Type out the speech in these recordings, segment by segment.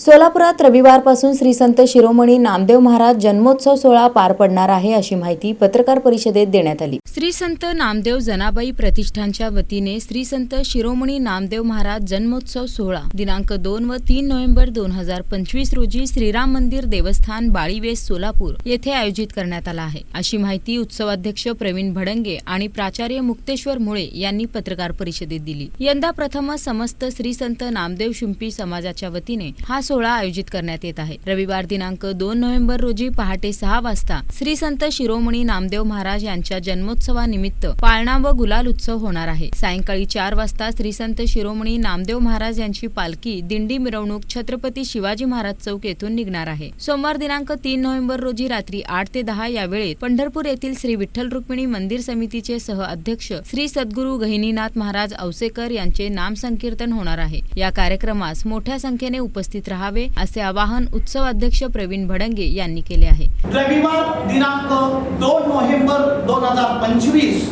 सोलापुरात रविवारपासून श्री संत शिरोमणी नामदेव महाराज जन्मोत्सव सोहळा पार पडणार आहे अशी माहिती पत्रकार परिषदेत देण्यात आली. श्री संत नामदेव जनाबाई प्रतिष्ठानच्या वतीने श्री संत शिरोमणी नामदेव महाराज जन्मोत्सव सोहळा दिनांक दोन व तीन नोव्हेंबर दोन हजार पंचवीस रोजी श्रीराम मंदिर देवस्थान बाळीवेस सोलापूर येथे आयोजित करण्यात आला आहे. अशी माहिती उत्सवाध्यक्ष प्रवीण भडंगे आणि प्राचार्य मुक्तेश्वर मुळे यांनी पत्रकार परिषदेत दिली. यंदा प्रथमच समस्त श्री संत नामदेव शिंपी समाजाच्या वतीने हा सोहळा आयोजित करण्यात येत आहे. रविवार दिनांक दोन नोव्हेंबर रोजी पहाटे सहा वाजता श्री संत शिरोमणी नामदेव महाराज यांच्या जन्मोत्सवानिमित्त पाळणा व गुलाल उत्सव होणार आहे. सायंकाळी चार वाजता श्री संत शिरोमणी नामदेव महाराज यांची पालखी दिंडी मिरवणूक छत्रपती शिवाजी महाराज चौक येथून निघणार आहे. सोमवार दिनांक तीन नोव्हेंबर रोजी रात्री आठ ते दहा या वेळेत पंढरपूर येथील श्री विठ्ठल रुक्मिणी मंदिर समितीचे सह अध्यक्ष श्री सद्गुरू गहिनीनाथ महाराज औसेकर यांचे नाम संकीर्तन होणार आहे. या कार्यक्रमास मोठ्या संख्येने उपस्थित राहा. राहावे असे आवाहन उत्सव अध्यक्ष प्रवीण भडंगे यांनी केले आहे. रविवार दिनांक दोन नोव्हेंबर दोन हजार पंचवीस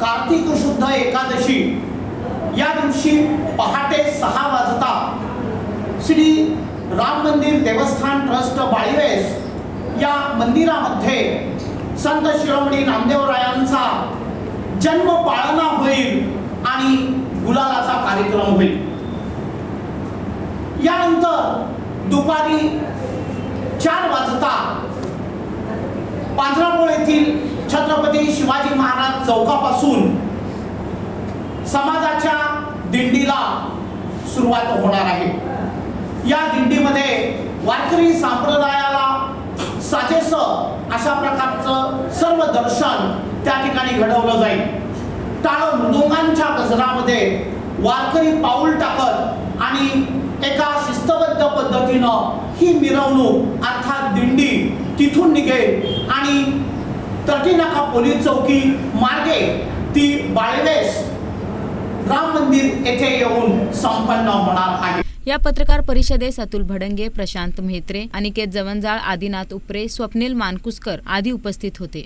कार्तिक शुद्ध एकादशी. या दिवशी पहाटे सहा वाजता श्री राम मंदिर देवस्थान ट्रस्ट बाळीवेस या मंदिरामध्ये संत शिरोमणी नामदेवरायांचा जन्म पाळणा होईल आणि गुलालाचा कार्यक्रम होईल. यानंतर दुपारी चार वाजता पांढरापूर येथील छत्रपती शिवाजी महाराज चौकापासून समाजाच्या दिंडीला सुरुवात होणार आहे. या दिंडीमध्ये वारकरी संप्रदायाला साजेस अशा प्रकारचं सर्व दर्शन त्या ठिकाणी घडवलं जाईल. टाळ मृदुंगांच्या गजरामध्ये वारकरी पाऊल टाकत आणि एका पद्धतीनं ही मिरवणूक अर्थात दिंडी तिथून निघेल. आणि तटीनाका पोलीस चौकी मार्गे ती बाळवेस राम मंदिर येथे येऊन संपन्न होणार आहे. या पत्रकार परिषदेस अतुल भडंगे प्रशांत म्हेत्रे अनिकेत जवंजाळ आदिनाथ उपरे स्वप्नील मानकुसकर आदी उपस्थित होते.